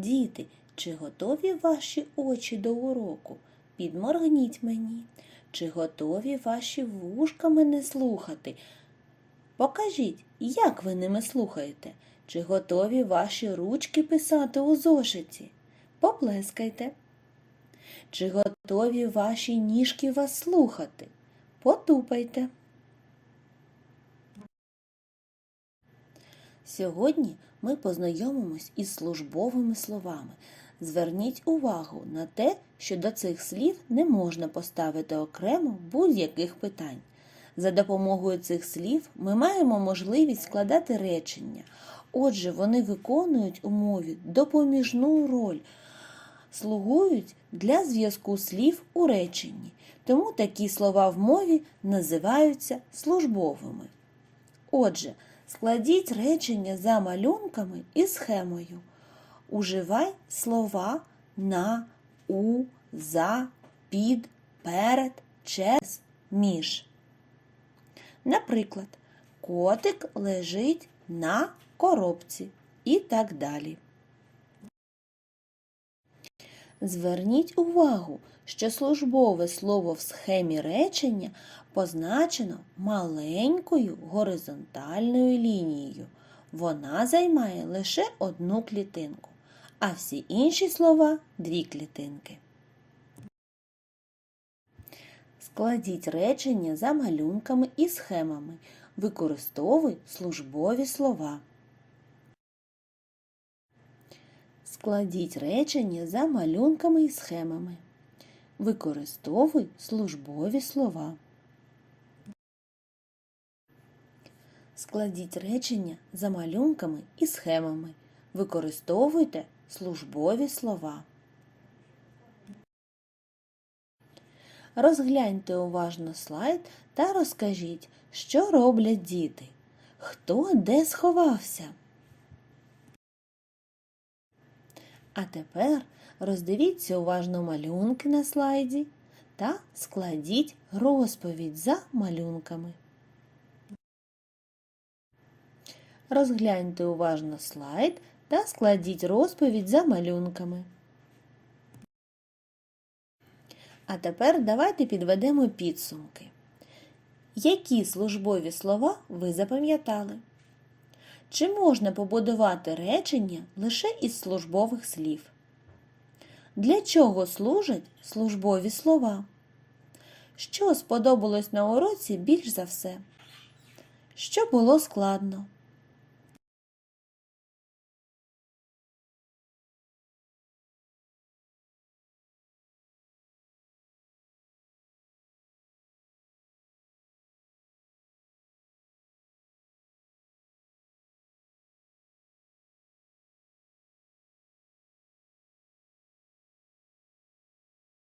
Діти, чи готові ваші очі до уроку? Підморгніть мені. Чи готові ваші вушка мене слухати? Покажіть, як ви ними слухаєте? Чи готові ваші ручки писати у зошиті? Поплескайте. Чи готові ваші ніжки вас слухати? Потупайте. Сьогодні ми познайомимось із службовими словами. Зверніть увагу на те, що до цих слів не можна поставити окремо будь-яких питань. За допомогою цих слів ми маємо можливість складати речення. Отже, вони виконують у мові допоміжну роль, слугують для зв'язку слів у реченні. Тому такі слова в мові називаються службовими. Отже, складіть речення за малюнками і схемою. Уживай слова на, у, за, під, перед, через, між. Наприклад, котик лежить на коробці і так далі. Зверніть увагу, що службове слово в схемі речення позначено маленькою горизонтальною лінією. Вона займає лише одну клітинку, а всі інші слова дві клітинки. Складіть речення за малюнками і схемами. Використовуй службові слова. Складіть речення за малюнками і схемами. Використовуй службові слова. Складіть речення за малюнками і схемами. Використовуйте службові слова. Розгляньте уважно слайд та розкажіть, що роблять діти. Хто де сховався? А тепер роздивіться уважно малюнки на слайді та складіть розповідь за малюнками. Розгляньте уважно слайд та складіть розповідь за малюнками. А тепер давайте підведемо підсумки. Які службові слова ви запам'ятали? Чи можна побудувати речення лише із службових слів? Для чого служать службові слова? Що сподобалось на уроці більш за все? Що було складно?